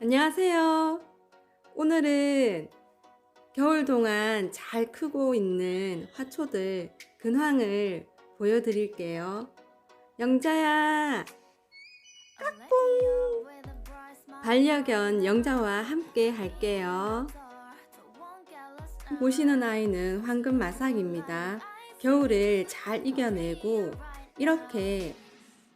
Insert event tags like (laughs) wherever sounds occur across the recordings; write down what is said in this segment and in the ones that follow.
안녕하세요. 오늘은 겨울 동안 잘 크고 있는 화초들 근황을 보여드릴게요. 영자야, 반려견 영자와 함께 할게요. 보시는 아이는 황금 마삭입니다. 겨울을 잘 이겨내고 이렇게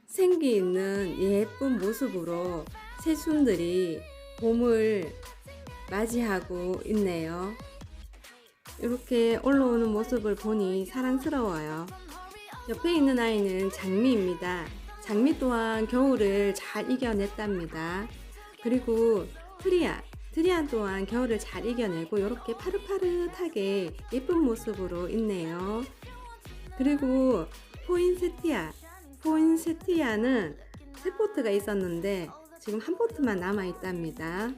생기 있는 예쁜 모습으로 새순들이 봄을 맞이하고 있네요. 이렇게 올라오는 모습을 보니 사랑스러워요. 옆에 있는 아이는 장미입니다. 장미 또한 겨울을 잘 이겨냈답니다. 그리고 트리안, 트리안 또한 겨울을 잘 이겨내고 이렇게 파릇파릇하게 예쁜 모습으로 있네요. 그리고 포인세티아, 포인세티아는 세 포트가 있었는데 지금 한 포트만 남아 있답니다.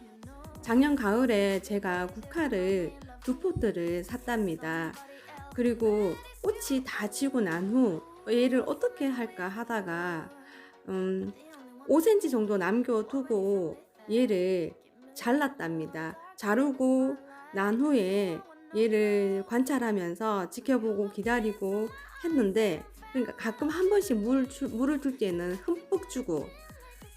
작년 가을에 제가 국화를 두 포트를 샀답니다. 그리고 꽃이 다 지고 난 후 얘를 어떻게 할까 하다가 음, 5cm 정도 남겨두고 얘를 잘랐답니다. 자르고 난 후에 얘를 관찰하면서 지켜보고 기다리고 했는데 그러니까 가끔 한 번씩 물, 주, 물을 줄 때는 흠뻑 주고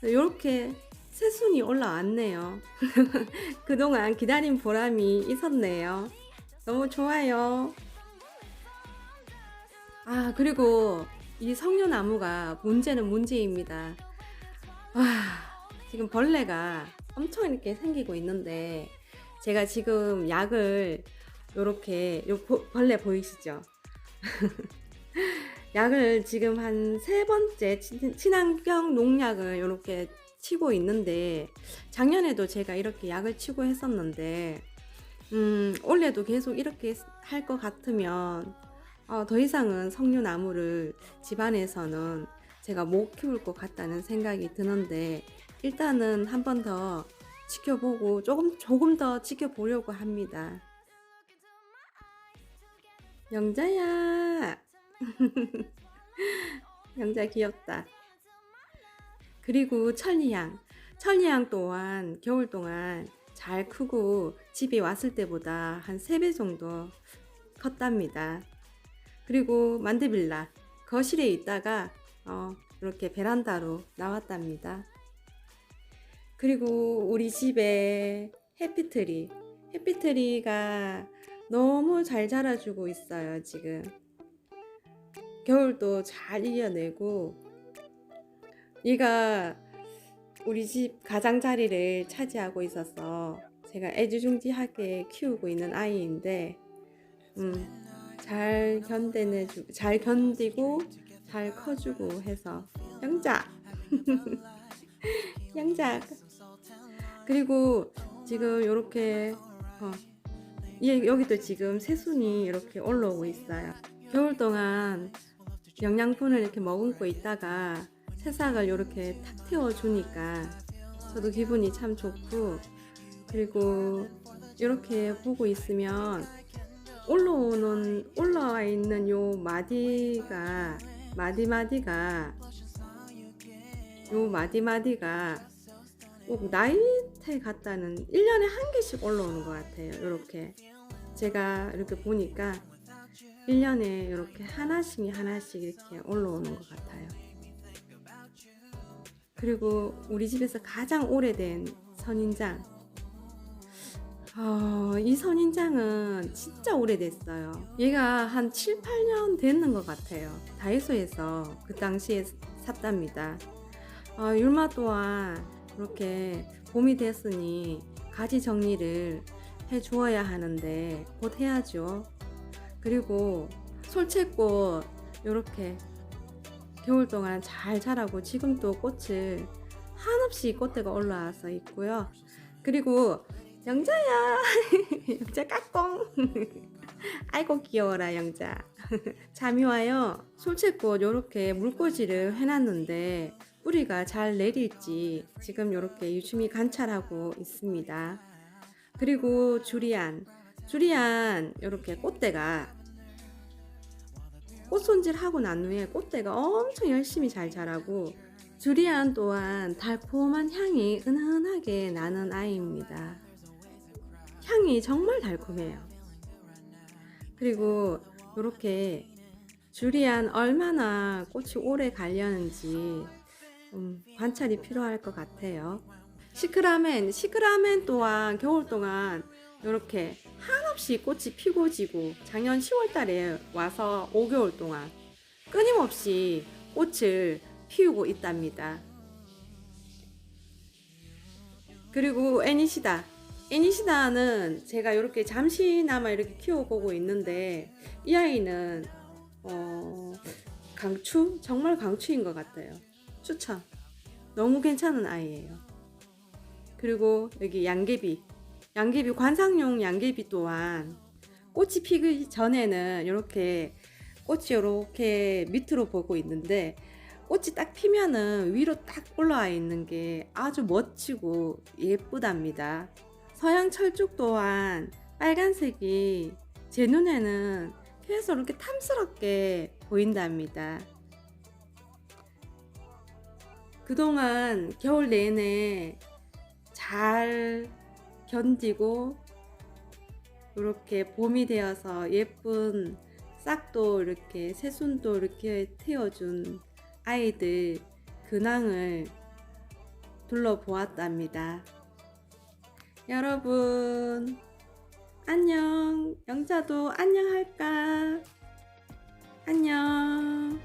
이렇게 새순이 올라왔네요. (laughs) 그동안 기다린 보람이 있었네요. 너무 좋아요. 아, 그리고 이 석류나무가 문제는 문제입니다. 와, 지금 벌레가 엄청 이렇게 생기고 있는데, 제가 지금 약을 보- 벌레 보이시죠? (laughs) 약을 지금 한 세 번째 친- 친환경 농약을 이렇게 치고 있는데 작년에도 제가 이렇게 약을 치고 했었는데 음, 올해도 계속 이렇게 할 것 같으면 어, 더 이상은 석류나무를 집안에서는 제가 못 키울 것 같다는 생각이 드는데 일단은 한 번 더 지켜보고 조금 조금 더 지켜보려고 합니다. 영자야. (laughs) 영자 귀엽다. 그리고 천리양. 천리양 또한 겨울 동안 잘 크고 집에 왔을 때보다 한 3배 정도 컸답니다. 그리고 만드빌라. 거실에 있다가 어, 이렇게 베란다로 나왔답니다. 그리고 우리 집에 해피트리. 해피트리가 너무 잘 자라주고 있어요, 지금. 겨울도 잘 이겨내고 얘가 우리 집 가장자리를 차지하고 있어서 제가 애주중지하게 키우고 있는 아이인데 음, 잘 견뎌내주 잘 견디고 잘 커주고 해서 영자. 영자. (laughs) 그리고 지금 이렇게 어, 얘 여기도 지금 새순이 이렇게 올라오고 있어요. 겨울 동안 영양분을 이렇게 머금고 있다가 새싹을 이렇게 탁 태워주니까 저도 기분이 참 좋고 그리고 이렇게 보고 있으면 올라오는 올라와 있는 요 마디가 마디마디가 요 마디마디가 꼭 나이테 같다는 1년에 한 개씩 올라오는 것 같아요. 이렇게 제가 이렇게 보니까 1년에 이렇게 하나씩 하나씩 이렇게 올라오는 것 같아요. 그리고 우리 집에서 가장 오래된 선인장. 어, 이 선인장은 진짜 오래됐어요. 얘가 한 7, 8년 됐는 것 같아요. 다이소에서 그 당시에 샀답니다. 어, 율마 또한 이렇게 봄이 됐으니 가지 정리를 해 주어야 하는데 곧 해야죠. 그리고 솔채꽃 이렇게 겨울 동안 잘 자라고 지금 또 꽃을 한없이 꽃대가 올라와서 있고요. 그리고 영자야, (laughs) 영자 까꿍. (laughs) 아이고 귀여워라 영자. (laughs) 잠이 와요. 솔채꽃 이렇게 물꽂이를 해놨는데 뿌리가 잘 내릴지 지금 이렇게 유심히 관찰하고 있습니다. 그리고 주리안, 주리안 이렇게 꽃대가 꽃 손질하고 난 후에 꽃대가 엄청 열심히 잘 자라고 주리안 또한 달콤한 향이 은은하게 나는 아이입니다. 향이 정말 달콤해요. 그리고 이렇게 주리안 얼마나 꽃이 오래 갈려는지 음, 관찰이 필요할 것 같아요. 시크라멘, 시크라멘 또한 겨울 동안 이렇게 한없이 꽃이 피고 지고 작년 10월 달에 와서 5개월 동안 끊임없이 꽃을 피우고 있답니다. 그리고 애니시다. 애니시다는 제가 이렇게 잠시나마 이렇게 키워보고 있는데 이 아이는 어, 강추? 정말 강추인 것 같아요. 추천. 너무 괜찮은 아이예요. 그리고 여기 양귀비. 양귀비 관상용 양귀비 또한 꽃이 피기 전에는 이렇게 꽃이 이렇게 밑으로 보고 있는데 꽃이 딱 피면은 위로 딱 올라와 있는 게 아주 멋지고 예쁘답니다. 서양 철쭉 또한 빨간색이 제 눈에는 계속 이렇게 탐스럽게 보인답니다. 그동안 겨울 내내 잘 견디고 이렇게 봄이 되어서 예쁜 싹도 이렇게 새순도 이렇게 태워준 아이들 근황을 둘러보았답니다. 여러분 안녕. 영자도 안녕할까? 안녕